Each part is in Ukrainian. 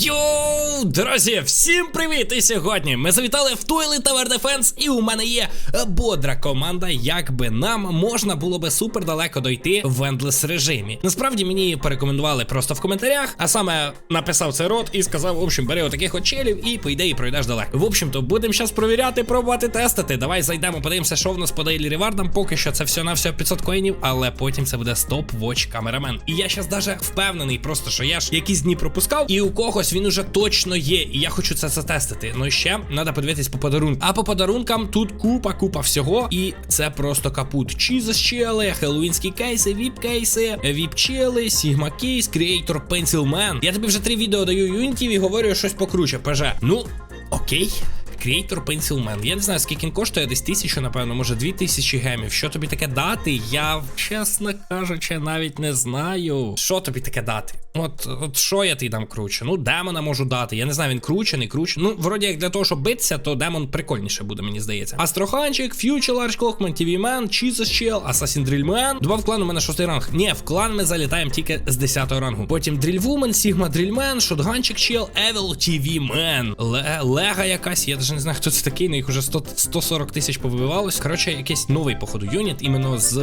Yo! Друзі, всім привіт! І сьогодні ми завітали в Toilet Tower Defense і у мене є бодра команда, як би нам можна було би супер далеко дойти в Endless режимі. Насправді мені порекомендували просто в коментарях, а саме написав цей рот і сказав: в общем, бери отаких от і по ідеї пройдеш далеко. В общем-то, будемо зараз провіряти, пробувати, тестити. Давай зайдемо, подивимося, що в нас по дейлі ревардам. Поки що це все на все 500 коїнів, але потім це буде стоп-воч камерамен. І я зараз даже впевнений, просто що я ж якісь дні пропускав, і у когось він уже точно є. І я хочу це затестити. Ну і ще треба подивитись по подарункам. А по подарункам тут купа, купа всього. І це просто капут. Чізес чели, хеллоуінські кейси, віп кейси, віп чели, Сігма кейс, Creator Pencil Man. Я тобі вже три відео даю юнітів і говорю щось покруче. ПЖ. Ну, окей. Creator Pencil Man. Я не знаю, скільки він коштує, десь тисячу, напевно, може дві тисячі гемів. Що тобі таке дати? Я, чесно кажучи, навіть не знаю. Що тобі таке дати? От, от що я ти дам круче? Ну, демона можу дати. Я не знаю, він круче, не круче. Ну, вроді як для того, щоб битися, то демон прикольніше буде, мені здається. Астроханчик, Large Clockman, TV Man, Jesus Shell, Assassin Drill Два в клан у мене шостий ранг. Ні, в клан ми залітаємо тільки з 10 рангу. Потім Man, Shotgunчик Chell, Evil TV Man. Ле- Лега якась, я навіть не знаю, хто це такий, на їх уже 100, 140 тисяч повибивалось. Коротше, якийсь новий, походу, юніт, іменно з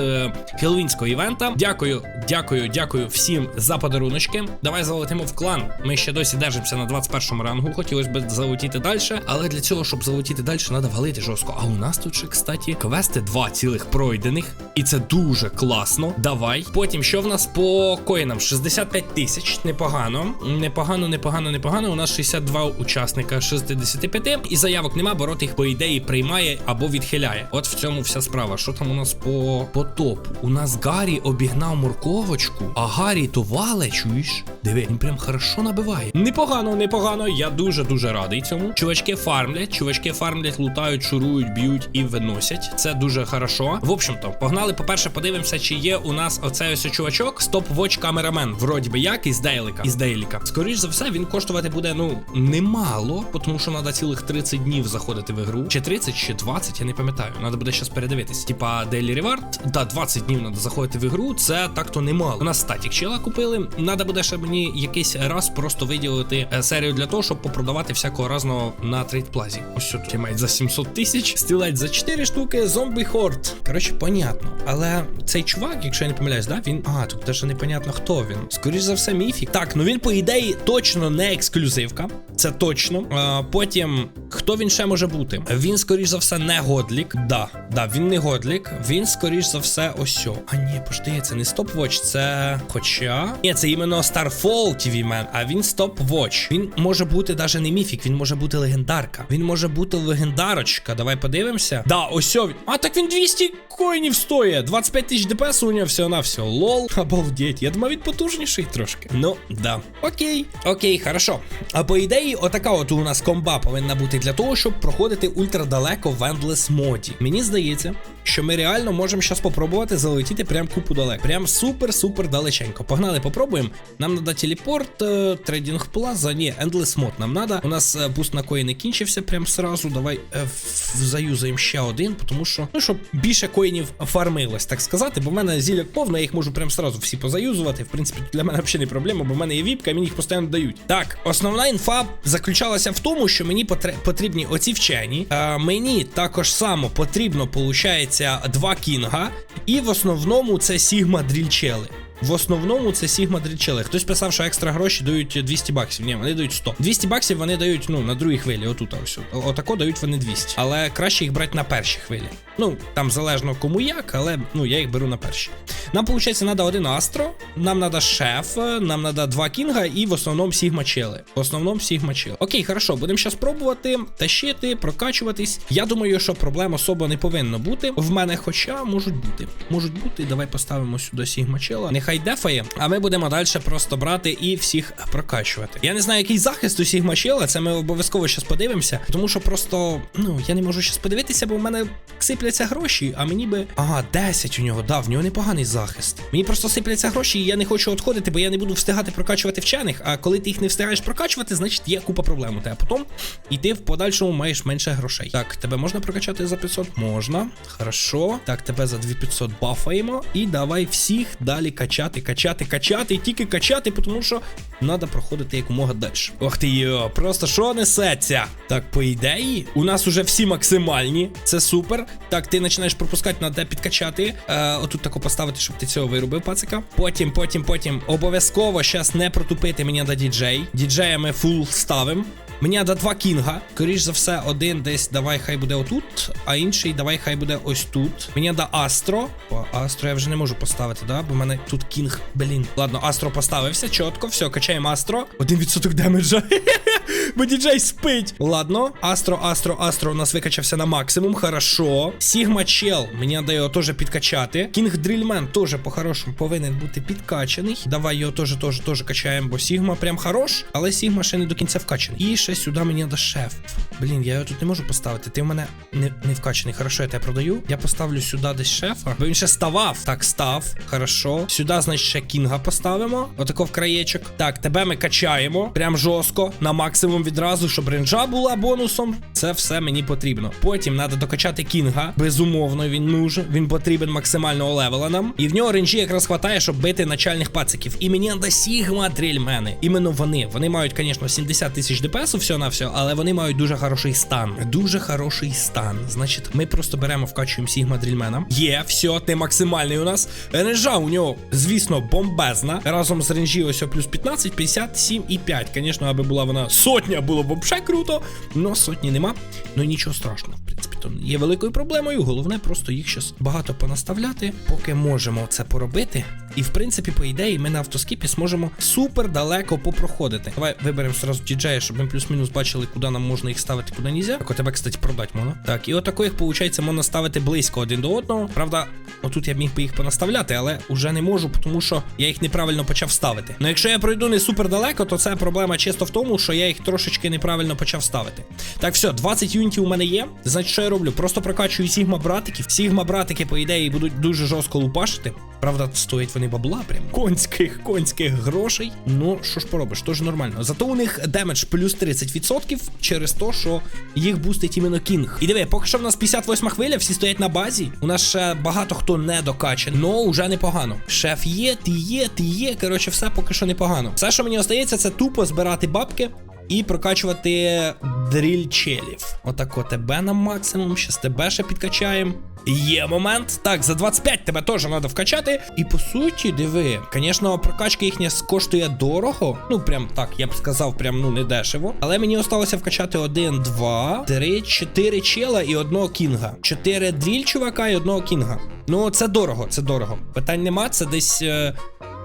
хеллоуінського івента. Дякую, дякую, дякую всім за подаруночки. Давай залетимо в клан. Ми ще досі держимося на 21 рангу. Хотілося б залетіти далі. Але для цього, щоб залетіти далі, треба валити жорстко. А у нас тут ще, кстати, квести два цілих пройдених. І це дуже класно. Давай. Потім, що в нас по коїнам? 65 тисяч. Непогано. Непогано, непогано, непогано. У нас 62 учасника 65. І заявок нема, бо рот їх по ідеї приймає або відхиляє. От в цьому вся справа. Що там у нас по, по топу? У нас Гаррі обігнав морковочку, а Гаррі то вале, чуєш? Диви, він прям хорошо набиває. Непогано, непогано. Я дуже дуже радий цьому. Чувачки фармлять, чувачки фармлять, лутають, шурують, б'ють і виносять. Це дуже хорошо. В общем-то, погнали. По-перше, подивимося, чи є у нас оцей ось чувачок. Стоп-воч камерамен. Вроді би як із Дейліка. Із Дейліка. Скоріш за все, він коштувати буде, ну, немало, тому що треба цілих 30 днів заходити в ігру. Чи 30, чи 20, я не пам'ятаю. Треба буде щас передивитись. Типа Daily Reward, да, 20 днів треба заходити в ігру. Це так-то немало. У нас статік чела купили. Треба буде ще мені якийсь раз просто виділити е, серію для того, щоб попродавати всякого разного на трейдплазі. Ось тут мають за 700 тисяч, стілець за 4 штуки, зомбі хорд. Коротше, понятно. Але цей чувак, якщо я не помиляюсь, да, він. А, тут теж непонятно хто він. Скоріш за все, міфік. Так, ну він, по ідеї, точно не ексклюзивка. Це точно. А, потім, хто він ще може бути? Він, скоріш за все, не годлік. Да, да, він не годлік. Він, скоріш за все, ось. А ні, пожди, це не Stopwatch, це. Хоча. Ні, це іменно Starfall TV Man, а він Stopwatch. Він може бути навіть не міфік, він може бути легендарка. Він може бути легендарочка. Давай подивимося. Да, ось. А так він 200 коїнів стоїть. 25 тисяч ДПС у нього всього на всього. Лол. Обалдеть. Я думаю, він потужніший трошки. Ну, да. Окей. Окей, хорошо. А по ідеї, отака от у нас комба повинна бути для того, щоб проходити ультрадалеко в Endless моді. Мені здається, що ми реально можемо зараз попробувати залетіти прям купу далеко. Прям супер-супер далеченько. Погнали, попробуємо. Нам треба телепорт, е, трейдинг плаза. Ні, Endless мод нам треба. У нас е, буст на коїни кінчився прям сразу. Давай е, заюзаємо ще один, тому що, ну, щоб більше коїнів фармилось, так сказати, бо в мене зілля повна, я їх можу прям сразу всі позаюзувати. В принципі, для мене взагалі не проблема, бо в мене є віпка, мені їх постійно дають. Так, основна інфа заключалася в тому, що мені потрібні оці вчені. А, мені також само потрібно, виходить, два кінга, і в основному це Сігма дрільчели. В основному це Sigma дрічели. Хтось писав, що екстра гроші дають 200 баксів. Ні, вони дають 100. 200 баксів вони дають ну, на другій хвилі, отут ось. Отако дають вони 200. Але краще їх брати на першій хвилі. Ну, там залежно кому як, але ну, я їх беру на перші. Нам, виходить, треба один Астро, нам треба шеф, нам треба два кінга і в основному Sigma чели. В основному Sigma чели. Окей, хорошо, будемо зараз пробувати, тащити, прокачуватись. Я думаю, що проблем особо не повинно бути. В мене, хоча можуть бути. Можуть бути. Давай поставимо сюди Sigma чела. Нехай дефає, а ми будемо далі просто брати і всіх прокачувати. Я не знаю, який захист у Sigma чела, це ми обов'язково зараз подивимося, тому що просто, ну, я не можу зараз подивитися, бо в мене сипляться гроші, а мені би. Ага, 10 у нього, да, в нього непоганий захист. Мені просто сипляться гроші, і я не хочу відходити, бо я не буду встигати прокачувати вчених. А коли ти їх не встигаєш прокачувати, значить є купа проблем у тебе. Потім і ти в подальшому маєш менше грошей. Так, тебе можна прокачати за 500? Можна. Хорошо. Так, тебе за 2500 бафаємо. І давай всіх далі качати. Качати, качати, качати, і тільки качати, тому що треба проходити якомога далі. Ох ти йо, просто що несеться? Так, по ідеї, у нас уже всі максимальні. Це супер. Так, ти починаєш пропускати, на де підкачати. Е, отут тако поставити, щоб ти цього виробив, пацика. Потім, потім, потім. Обов'язково щас не протупити мені до діджей. Діджея ми фул ставимо. Мені треба два кінга. Скоріш за все, один десь давай хай буде отут, а інший давай хай буде ось тут. Мені треба Астро. О, Астро я вже не можу поставити, да? Бо в мене тут кінг. Блін. Ладно, Астро поставився, чітко, все, качаємо Астро. Один відсоток демеджа. Бо діджей спить. Ладно, Астро, Астро, Астро у нас викачався на максимум. Хорошо. Сігма Чел. Мені треба його теж підкачати. Кінг Дрільмен теж по-хорошому повинен бути підкачаний. Давай його теж, теж, теж качаємо, бо Сігма прям хорош, але Сігма ще не до кінця вкачаний. І ще сюди мені треба шеф. Блін, я його тут не можу поставити. Ти в мене не, не вкачаний. Хорошо, я тебе продаю. Я поставлю сюди десь шефа. Бо він ще ставав. Так, став. Хорошо. Сюди, значить, ще кінга поставимо. Отако в краєчок. Так, тебе ми качаємо. Прям жорстко. На максимум відразу, щоб ренджа була бонусом. Це все мені потрібно. Потім треба докачати кінга. Безумовно, він нужен. Він потрібен максимального левела нам. І в нього ренджі якраз хватає, щоб бити начальних пациків. І мені треба Сігма дрільмени. Іменно вони. Вони мають, звісно, 70 тисяч ДПС все на все, але вони мають дуже хороший стан. Дуже хороший стан. Значить, ми просто беремо, вкачуємо Сігма дрільмена. Є, все, ти максимальний у нас. Ренжа у нього, звісно, бомбезна. Разом з ренжі ось плюс 15, 57 і 5. Звісно, аби була вона сотня, було б взагалі круто. Но сотні нема. Ну нічого страшного, в принципі, то є великою проблемою. Головне просто їх щас багато понаставляти, поки можемо це поробити. І в принципі, по ідеї, ми на автоскіпі зможемо супер далеко попроходити. Давай виберемо сразу діджея, щоб ми плюс-мінус бачили, куди нам можна їх ставити, куди нельзя. Так, тебе, кстати, продати можна. Так, і отако їх, виходить, можна ставити близько один до одного. Правда, отут я міг би їх понаставляти, але вже не можу, тому що я їх неправильно почав ставити. Ну якщо я пройду не супер далеко, то це проблема чисто в тому, що я їх трошечки неправильно почав ставити. Так, все, 20 юнітів у мене є. Значить, що я роблю? Просто прокачую сігма братиків. Сігма братики, по ідеї, будуть дуже жорстко лупашити. Правда, стоять вони бабла, прям конських, конських грошей. Ну, що ж поробиш, теж нормально. Зато у них демедж плюс 30% через те, що їх бустить іменно кінг. І диви, поки що в нас 58 хвиля, всі стоять на базі. У нас ще багато хто не докачаний, но вже непогано. Шеф є, ти є, ти є. Коротше, все поки що непогано. Все, що мені остається, це тупо збирати бабки. І прокачувати дрільчелів. Отако тебе на максимум. Щас тебе ще підкачаємо. Є момент. Так, за 25 тебе теж треба вкачати. І по суті, диви, звісно, прокачка їхня коштує дорого. Ну, прям так, я б сказав, прям ну не дешево. Але мені осталося вкачати один, два, три, чотири чела і одного кінга. Чотири дріль чувака і одного кінга. Ну, це дорого, це дорого. Питань нема, це десь.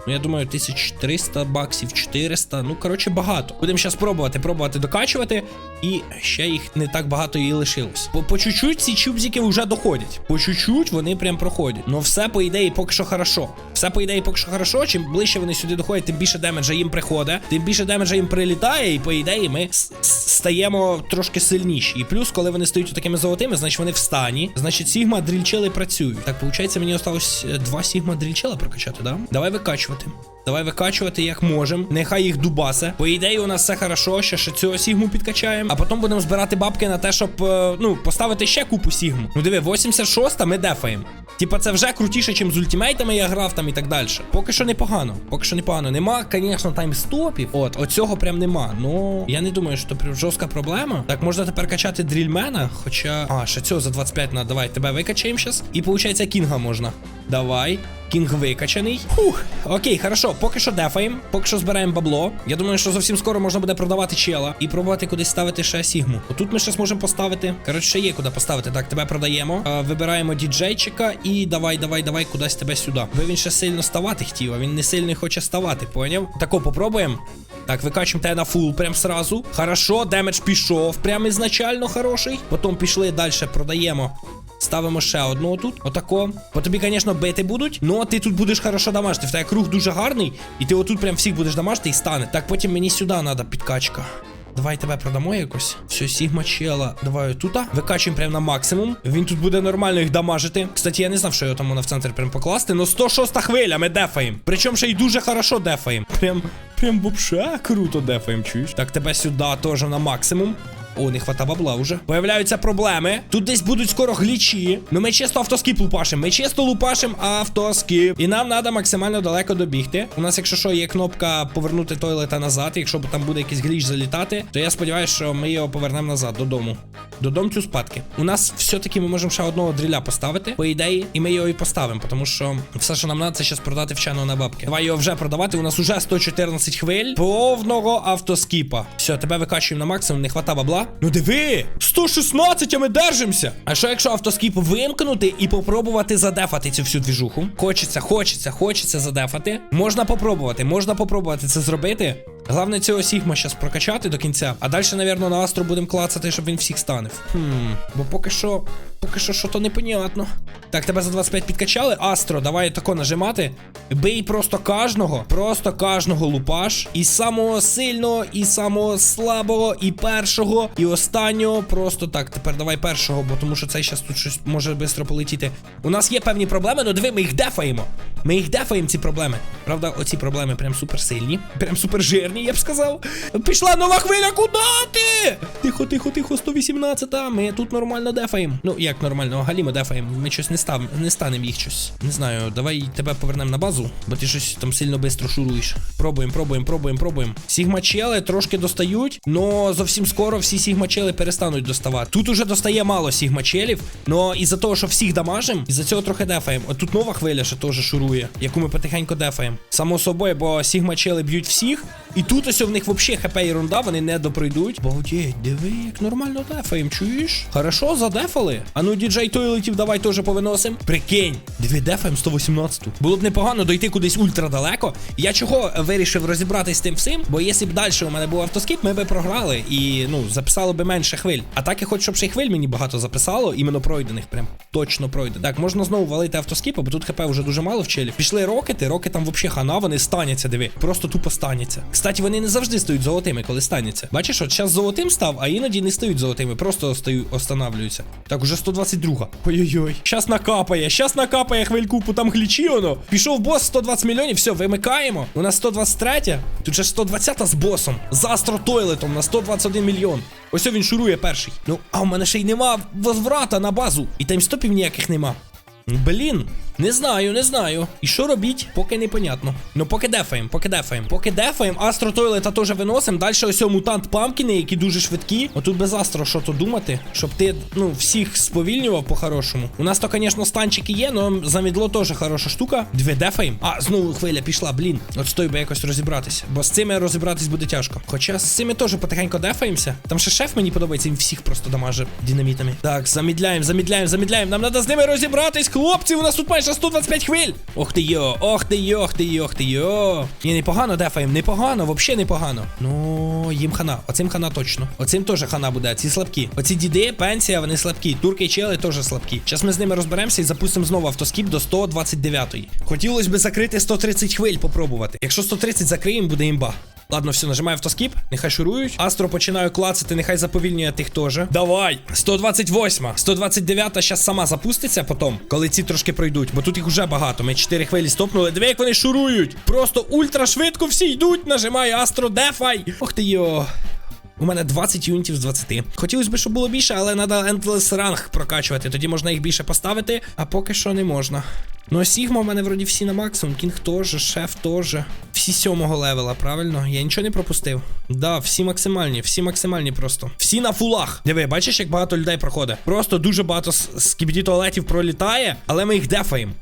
Ну, я думаю, 1300 баксів, 400. Ну, коротше, багато. Будемо зараз пробувати, пробувати докачувати. І ще їх не так багато і лишилось. По, по чуть-чуть ці чубзики вже доходять. По чуть-чуть вони прям проходять. Ну, все по ідеї поки що хорошо. Все по ідеї поки що хорошо. Чим ближче вони сюди доходять, тим більше демеджа їм приходить, тим більше демеджа їм прилітає, і по ідеї ми стаємо трошки сильніші. І плюс, коли вони стають такими золотими, значить вони в стані. Значить, Сігма дрільчели працюють. Так, виходить, мені осталось е, два Сігма дрільчела прокачати, да? Давай викачувати. Давай викачувати як можемо. Нехай їх дубасе. По ідеї, у нас все хорошо. Ще ще цього сігму підкачаємо. А потім будемо збирати бабки на те, щоб е, ну поставити ще купу сігму. Ну диви, 86-та ми дефаємо. Типа, це вже крутіше, ніж з ультимейтами я грав там і так далі. Поки що непогано. Поки що непогано. Нема, звісно, таймстопів. От, оцього прям нема. Ну я не думаю, що це жорстка проблема. Так, можна тепер качати дрільмена. Хоча. А, ще цього за 25 на. Давай, тебе викачаємо зараз. І виходить, кінга можна. Давай. Кінг викачаний. Фух, окей, хорошо. Поки що дефаємо, поки що збираємо бабло. Я думаю, що зовсім скоро можна буде продавати чела і пробувати кудись ставити ще сігму. Отут ми ще зможемо поставити. Коротше, ще є куди поставити. Так, тебе продаємо. Вибираємо діджейчика і давай, давай, давай кудись тебе сюди. Бо він ще сильно ставати хотів, а він не сильно хоче ставати, поняв? Тако попробуємо. Так, викачуємо тебе на фул прям сразу. Хорошо, демедж пішов. Прям ізначально хороший. Потім пішли далі, продаємо. Ставимо ще одного тут. Отако. По тобі, звісно, бити будуть. Ну, ти тут будеш хорошо дамажити. В тебе круг дуже гарний. І ти отут прям всіх будеш дамажити і стане. Так, потім мені сюди треба підкачка. Давай тебе продамо якось. Все, Сігма чела. Давай тут. Викачуємо прям на максимум. Він тут буде нормально їх дамажити. Кстати, я не знав, що його там можна в центр прям покласти. Ну 106 хвиля, ми дефаємо. Причому ще й дуже хорошо дефаємо. Прям, прям вообще круто дефаємо, чуєш? Так, тебе сюди теж на максимум. О, не хвата бабла вже. Появляються проблеми. Тут десь будуть скоро глічі. Ну ми чисто автоскіп лупашимо. Ми чисто лупашимо автоскіп. І нам треба максимально далеко добігти. У нас, якщо що, є кнопка повернути тойлета назад. Якщо там буде якийсь гліч залітати, то я сподіваюся, що ми його повернемо назад додому. Додому цю спадки. У нас все-таки ми можемо ще одного дріля поставити, по ідеї, і ми його і поставимо, тому що все, що нам треба, це зараз продати вченого на бабки. Давай його вже продавати. У нас уже 114 хвиль повного автоскіпа. Все, тебе викачуємо на максимум, не хвата бабла. Ну диви! 116, а ми держимося. А що якщо автоскіп вимкнути і попробувати задефати цю всю двіжуху? Хочеться, хочеться, хочеться задефати. Можна попробувати, можна попробувати це зробити. Головне цього Сігма зараз прокачати до кінця. А далі, напевно, на Астру будемо клацати, щоб він всіх станив. Хм, бо поки що, поки що, що то непонятно. Так, тебе за 25 підкачали. Астро, давай тако нажимати. Бий просто кожного, просто кожного лупаш. І самого сильного, і самого слабого, і першого, і останнього. Просто так. Тепер давай першого, бо тому що цей зараз тут щось може швидко полетіти. У нас є певні проблеми, але диви, ми їх дефаємо. Ми їх дефаємо, ці проблеми. Правда, оці проблеми прям супер сильні, прям супер жирні, я б сказав. Пішла нова хвиля, куди ти? Тихо, тихо, тихо, 118-та. Ми тут нормально дефаємо. Ну, як нормально, галімо дефаємо. Ми щось не став, не станемо їх щось. Не знаю, давай тебе повернемо на базу, бо ти щось там сильно швидко шуруєш. Пробуємо, пробуємо, пробуємо, пробуємо. Сігмачели трошки достають, но зовсім скоро всі сігмачели перестануть доставати. Тут уже достає мало сігмачелів, но із-за того, що всіх дамажим, із-за цього трохи дефаємо. От тут нова хвиля ще теж шурує, яку ми потихеньку дефаємо. Само собою, бо сігмачели б'ють всіх. І тут ось в них взагалі хп ерунда, вони не допройдуть. Балдеть, диви, як нормально дефаєм, чуєш? Хорошо, задефали. А ну, діджей тойлетів, давай теж повиносим. Прикинь, диви, дефаєм 118. Було б непогано дойти кудись ультрадалеко. Я чого вирішив розібратись з тим всім? Бо якщо б далі у мене був автоскіп, ми би програли і ну записало би менше хвиль. А так я хочу, щоб ще й хвиль мені багато записало, іменно пройдених. Прям точно пройде. Так, можна знову валити автоскіпа, бо тут хп вже дуже мало в челів. Пішли рокети, роки там взагалі хана, вони станяться, диви. Просто тупо станяться. Кстати, вони не завжди стають золотими, коли станяться. Бачиш, от зараз золотим став, а іноді не стають золотими, просто стаю, останавлюються. Так, уже 122. Ой-ой-ой. Щас накапає, щас накапає хвильку, по там глічі воно. Пішов бос 120 мільйонів, все, вимикаємо. У нас 123, тут же 120 з босом. З астротойлетом на 121 мільйон. Ось він шурує перший. Ну, а у мене ще й нема возврата на базу. І таймстопів ніяких нема. Блін, не знаю, не знаю. І що робіть, поки непонятно. Ну, поки дефаєм, поки дефаєм. Поки дефаєм, Астро Тойлета теж виносим. Далі ось мутант памкіни, які дуже швидкі. Отут без Астро, що то думати, щоб ти, ну, всіх сповільнював по-хорошому. У нас то, звісно, станчики є, але замідло теж хороша штука. Дві дефаєм. А, знову хвиля пішла, блін. От стой би якось розібратися. Бо з цими розібратись буде тяжко. Хоча з цими теж потихеньку дефаємося. Там ще шеф мені подобається, він всіх просто дамаже динамітами. Так, замідляємо, замідляємо, замідляємо. Нам треба з ними розібратись, хлопці. У нас тут майже 125 хвиль. Ох ти йо, ох ти йо, ох ти йо, ох ти йо. Ні, непогано дефаєм, непогано, взагалі непогано. Ну, їм хана. Оцим хана точно. Оцим теж хана буде, ці слабкі. Оці діди, пенсія, вони слабкі. Турки і чели теж слабкі. Зараз ми з ними розберемося і запустимо знову автоскіп до 129-ї. Хотілося б закрити 130 хвиль, попробувати. Якщо 130 закриємо, буде імба. Ладно, все, нажимаю автоскіп, нехай шурують. Астро починаю клацати, нехай заповільнює тих теж. Давай! 128, 129 зараз сама запуститься потім, коли ці трошки пройдуть, бо тут їх уже багато. Ми 4 хвилі стопнули. Диви, як вони шурують. Просто ультра швидко всі йдуть. Нажимаю Астро Дефай. Ох ти йо. У мене 20 юнітів з 20. Хотілося б, щоб було більше, але треба Endless Rank прокачувати. Тоді можна їх більше поставити, а поки що не можна. Ну, а Сігма в мене вроді всі на максимум. Кінг теж, шеф теж. Всі сьомого левела, правильно? Я нічого не пропустив. Да, всі максимальні, всі максимальні просто. Всі на фулах. Диви, бачиш, як багато людей проходить. Просто дуже багато скібіді туалетів пролітає, але ми їх дефаємо.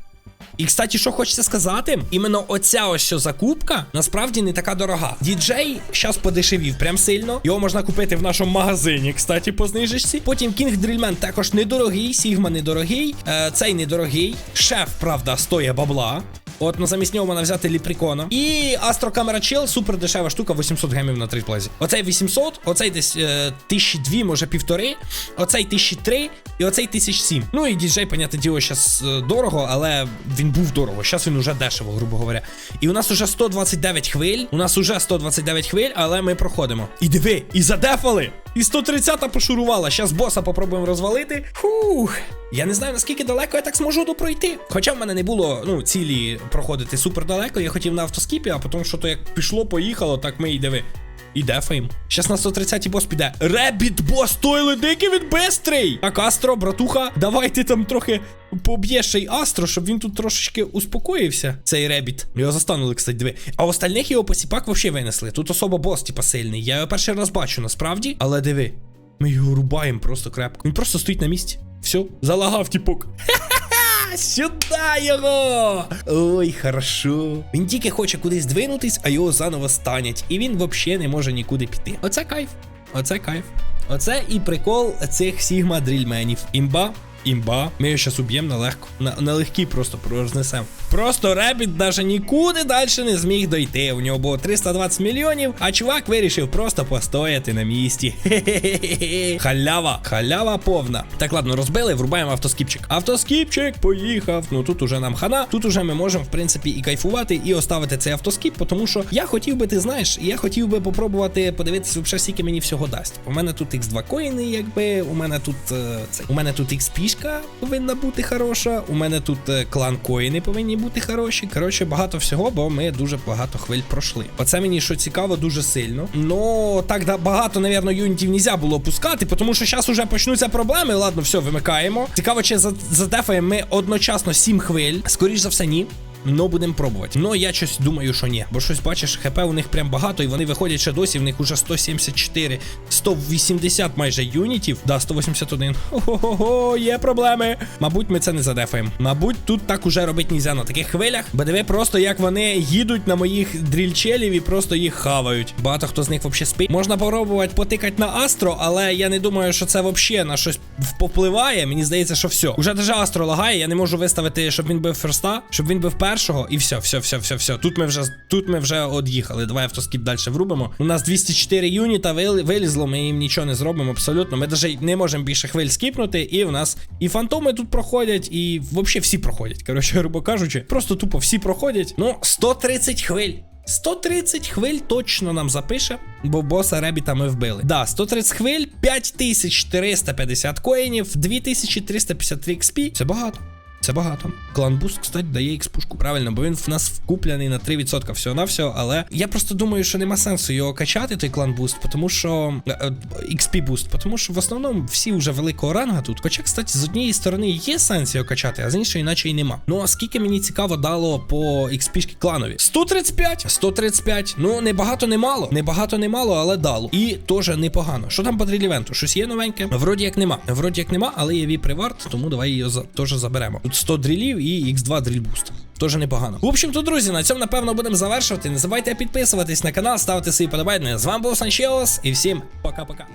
І, кстати, що хочеться сказати, іменно оця ось що закупка насправді не така дорога. Діджей зараз подешевів прям сильно. Його можна купити в нашому магазині, кстати, по знижечці. Потім Кінг Дрільмен також недорогий, Сігма недорогий, е, цей недорогий. Шеф, правда, стоїть бабла. От, ну замість нього можна взяти ліприкона. І Astro Camera Chill, супер дешева штука, 800 гемів на трейдплазі. Оцей 800, оцей десь е, 1002, може півтори, оцей 1003 і оцей 1007. Ну і діджей, понятне діло, зараз е, дорого, але він був дорого. Зараз він уже дешево, грубо говоря. І у нас уже 129 хвиль. У нас уже 129 хвиль, але ми проходимо. І диви, і задефали! І 130-та пошурувала. Щас боса попробуємо розвалити. Фух. Я не знаю, наскільки далеко я так зможу допройти. Хоча в мене не було ну, цілі проходити супер далеко. Я хотів на автоскіпі, а потім що то як пішло, поїхало, так ми й диви. І дефаєм. Щас на 130-й бос піде. Ребіт бос, той ледикий він бистрий! Так, Астро, братуха, давай ти там трохи поб'єш й Астро, щоб він тут трошечки успокоївся. Цей ребіт. Його застанули, кстати, диви. А остальних його посіпак вообще винесли. Тут особо бос, типа, сильний. Я його перший раз бачу, насправді. Але диви. Ми його рубаємо просто крепко. Він просто стоїть на місці. Все, залагав тіпок. Ха-ха! Сюда його! Ой, хорошо. Він тільки хоче кудись двинутись, а його заново станять. І він взагалі не може нікуди піти. Оце кайф. Оце кайф. Оце і прикол цих Сігма дрільменів. Імба. Імба, ми його зараз уб'ємо на легко. На, на легкий просто рознесемо. Просто Ребіт даже нікуди далі не зміг дойти. У нього було 320 мільйонів, а чувак вирішив просто постояти на місці. Хе-хе-хе. Халява, халява повна. Так, ладно, розбили, врубаємо автоскіпчик. Автоскіпчик поїхав. Ну тут уже нам хана. Тут уже ми можемо, в принципі, і кайфувати, і оставити цей автоскіп, тому що я хотів би, ти знаєш, я хотів би попробувати подивитися, скільки мені всього дасть. У мене тут X2 коїни, якби, у мене тут е, це. У мене тут XP повинна бути хороша. У мене тут е, клан коїни повинні бути хороші. Коротше, багато всього, бо ми дуже багато хвиль пройшли. Оце мені що цікаво, дуже сильно. Ну так да, багато, навірно, юнітів нельзя було пускати, тому що зараз уже почнуться проблеми. Ладно, все, вимикаємо. Цікаво, чи за- задефаємо ми одночасно 7 хвиль. Скоріш за все, ні. Ну, будемо пробувати. Ну, я щось думаю, що ні. Бо щось бачиш, ХП у них прям багато, і вони виходять ще досі. В них уже 174, 180 майже юнітів. Да, 181. Ого-го, є проблеми. Мабуть, ми це не задефаємо. Мабуть, тут так уже робити нельзя на таких хвилях. Бо диви просто, як вони їдуть на моїх дрільчелів і просто їх хавають. Багато хто з них взагалі спить. Можна попробувати потикати на Астро, але я не думаю, що це взагалі на щось попливає. Мені здається, що все. Уже даже Астро лагає. Я не можу виставити, щоб він бив ферста, щоб він бив першого, і все, все, все, все, все. Тут ми вже тут ми вже од'їхали. Давай автоскіп далі врубимо. У нас 204 юніта вилізло, ми їм нічого не зробимо абсолютно. Ми навіть не можемо більше хвиль скіпнути, і в нас і фантоми тут проходять, і взагалі всі проходять. Коротше, грубо кажучи, просто тупо всі проходять. Ну, 130 хвиль. 130 хвиль точно нам запише, бо боса Ребіта ми вбили. Да, 130 хвиль, 5450 коїнів, 2353 XP. Це багато. Це багато. Клан Буст, кстати, дає експушку. Правильно, бо він в нас вкуплений на 3% всього на всього. Але я просто думаю, що нема сенсу його качати, той клан Буст, тому що е, е, XP Boost, тому що в основному всі вже великого ранга тут. Хоча, кстати, з однієї сторони є сенс його качати, а з іншої, іначе й нема. Ну а скільки мені цікаво дало по XP кланові? 135, 135. Ну не багато, не мало. Не багато, не мало, але дало. І теж непогано. Що там по дрілівенту? Щось є новеньке? Вроді як нема. Вроді як нема, але є віприварт, тому давай її за- теж заберемо. Тут 100 дрілів і X2 дрільбуст. Тоже непогано. В общем, то, друзі, на цьому напевно будемо завершувати. Не забувайте підписуватись на канал, ставити свої подобайки. З вами був Санчеос і всім пока-пока.